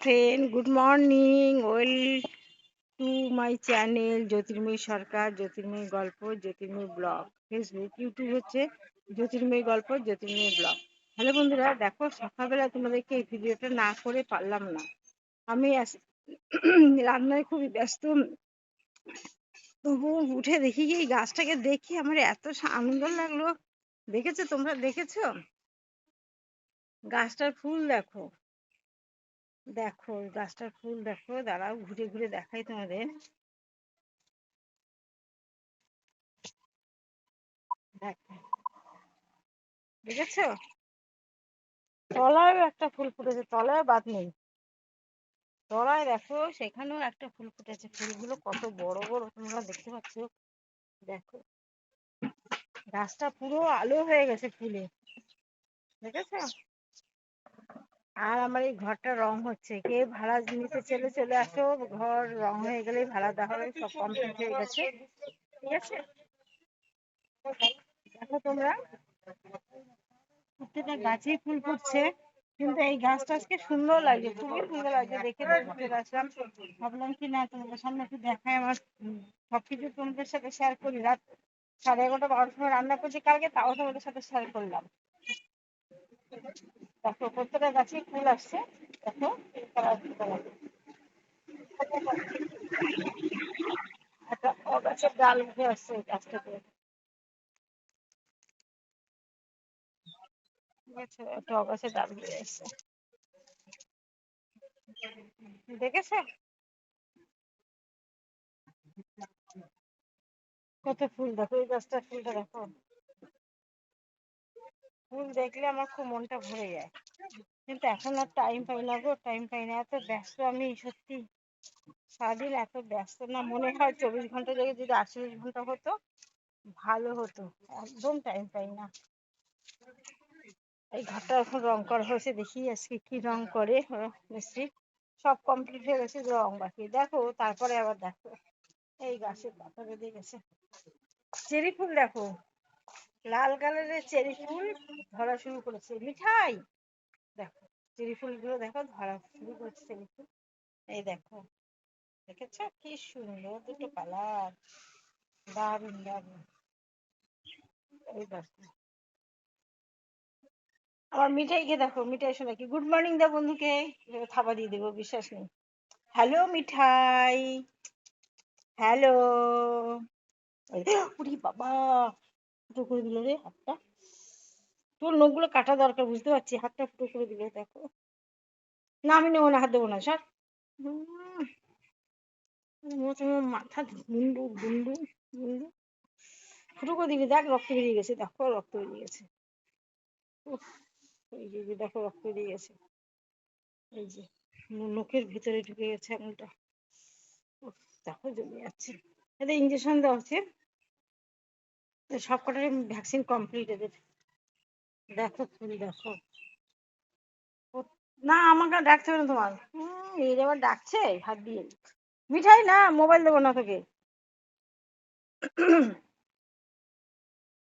Friend good morning well to my channel Jyotirmoyee Sarkar Jyotirmoyee গল্প Jyotirmoyee blog Facebook YouTube হচ্ছে জ্যোতির্ময়ী গল্প Jyotirmoyee blog hello বন্ধুরা, দেখো সকালবেলা তোমাদেরকে এই ভিডিওটা না করে পারলাম না। আমি রান্নায় খুবই ব্যস্ত। তবু উঠে দেখি এই গাছটাকে দেখি আমার এত আনন্দ লাগল। দেখেছ তোমরা? দেখেছ? গাছটার ফুল দেখো। দেখো, গাছটার ফুল দেখো, দাঁড়াও, ঘুরে ঘুরে দেখাই তোমাদের। দেখো, দেখেছ? তলায়ও একটা ফুল ফুটেছে, তলায় বাদ নেই। তলায় দেখো, সেখানেও একটা ফুল ফুটেছে। ফুলগুলো কত বড় বড়, তোমরা দেখতে পাচ্ছ। দেখো, গাছটা পুরো আলো হয়ে গেছে ফুলে। দেখেছ? আর আমার এই ঘরটা রং হচ্ছে। কে ভাড়া নিতে চলে চলে আসো, ঘর রং হয়ে গেলে ভাড়া দেওয়া হবে, সব কমপ্লিট হয়ে গেছে। ঠিক আছে? দেখো তোমরা, প্রত্যেকটা গাছেই ফুল ফুটছে, কিন্তু এই গাছটা আজকে সুন্দর লাগছে, খুবই সুন্দর লাগছে। দেখে আসলাম ভাবলাম কি না, তোমাদের সামনে একটু দেখায় আমার সবকিছু তোমাদের সাথে শেয়ার করি। রাত সাড়ে এগারোটা বারোটার সময় রান্না করছি, কালকে তাও তোমাদের সাথে শেয়ার করলাম। দেখো, প্রত্যেকটা গাছে ফুল আসছে। দেখো একটা গাছের ডাল উঠে আসছে গাছটাতে। আছে একটা অগাছের ডাল উঠে আসছে। দেখেছ? কত ফুল, দেখো এই গাছটার ফুলটা, দেখো। ফুল দেখলে আমার খুব মনটা ভরে যায়। কিন্তু এখন আর টাইম পাই না গো টাইম পাই না। এত ব্যস্ত আমি, সত্যি। সারাদিন এত ব্যস্ত না। মনে হয় চব্বিশ ঘণ্টা জায়গায় যদি আটচল্লিশ ঘণ্টা হতো, ভালো হতো। একদম টাইম পাই না। এই ঘরটা এখন রং করা হয়েছে। দেখি আজকে কি রং করে মিস্ত্রি। সব কমপ্লিট হয়ে গেছে, রং বাকি। দেখো, তারপরে আবার দেখো। এই গাছের পাতা বেঁধে গেছে। চেরি ফুল দেখো। লাল কালারের চেরি ফুল ধরা শুরু করেছে। মিঠাই! দেখো, চেরি ফুলগুলো দেখো, ধরা শুরু করেছে চেরি ফুল। এই দেখো, দেখেছ? কি সুন্দর দুটো কালার। দারুণ দারুণ এই দেখো। আমার মিঠাইকে দেখো, মিঠাই শোনা কি? গুড মর্নিং দা বন্ধুকে থাবা দিয়ে দেবো, বিশ্বাস নেই। হ্যালো মিঠাই! হ্যালো বাবা! ফুটো করে দিল রে হাতটা। তোর নখগুলো কাটা দরকার, বুঝতে পারছি? হাতটা ফুটো করে দিল, দেখো। না, আমি নেব না, হাত দেবো না, সর। মাথা ফুটো করে দিবি দেখ, রক্ত বেরিয়ে গেছে, দেখো, রক্ত বেরিয়ে গেছে। দেখো, রক্ত বেরিয়ে গেছে। এই যে, নখের ভিতরে ঢুকে গেছে আঙুলটা। দেখো, জমে যাচ্ছে। এদের ইঞ্জেকশন দেওয়া হচ্ছে। সব কটারই ভ্যাকসিন কমপ্লিট এদের। দেখো ফুল দেখো। না আমাকে ডাকতে হবে না তোমার। এই আবার ডাকছে, হাত দিয়ে। মিঠাই না মোবাইল দেবো না তোকে।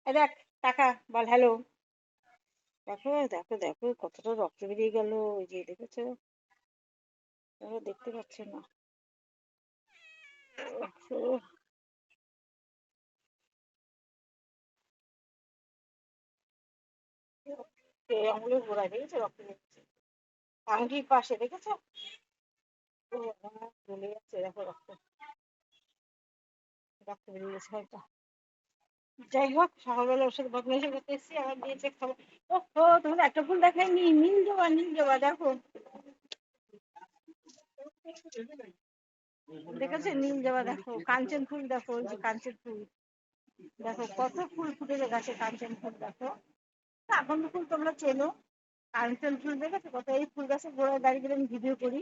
দেখ, টাকা, বল হ্যালো দেখো দেখো দেখো, কতটা রক্ত বেরিয়ে গেল, ওই যে দেখেছ? দেখতে পাচ্ছে না? দেখেছ, রক্ত বেরোচ্ছে আংটির পাশে দেখেছ? চলে যাচ্ছে দেখো রক্ত। রক্ত বেরিয়ে গেছে হয়তো। যাই হোক, সকালবেলা ওর সাথে করতে আবার দিয়েছে খাব ও তোমার একটা ফুল দেখাইনি নীল জবা নীল জবা দেখো। দেখেছ? নীল জবা দেখো। কাঞ্চন ফুল, দেখো কাঞ্চন ফুল। দেখো, কত ফুল ফুটেছে গাছে, কাঞ্চন ফুল, দেখো। এখন ফুল তোমরা চেনো কাঞ্চন ফুল দেখেছ কত এই ফুল গাছের গোড়ায় দাঁড়িয়ে গেলে আমি ভিডিও করি।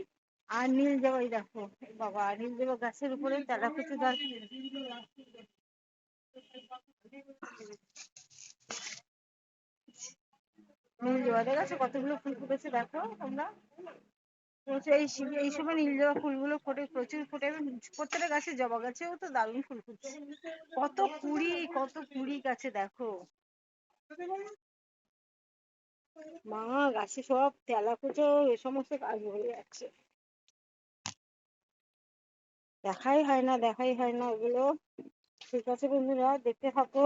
আর নীল জবা এই দেখো বাবা, নীল জবা গাছের উপরে তেলা কুচু গাছ নীল জবা দেখেছ কতগুলো ফুল ফুটেছে দেখো তোমরা। এই এই সময় নীল জবা ফুলগুলো ফোটে, প্রচুর ফোটে প্রত্যেকটা গাছে জবা গাছেও তো দারুণ ফুল ফুটছে। কত কুড়ি কত কুড়ি গাছে দেখো। মা, গাছে সব তেলাকুচো এ সমস্ত কাজ হয়ে যাচ্ছে। দেখাই হয় না, দেখাই হয় না ওগুলো ঠিক আছে বন্ধুরা, দেখতে থাকো।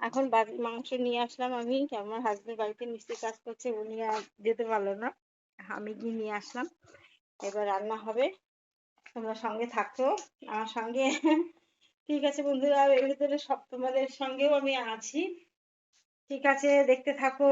এখন বাড়ির মাংস নিয়ে আসলাম আমি। আমার হাজবেন্ড বাড়িতে মিস্ত্রি কাজ করছে উনি আর যেতে পারল না। আমি গিয়ে নিয়ে আসলাম। এবার রান্না হবে। তোমরা সঙ্গে থাকো। আমার সঙ্গে, ঠিক আছে বন্ধুরা, এর ভিতরে সব তোমাদের সঙ্গেও আমি আছি। ঠিক আছে দেখতে থাকো।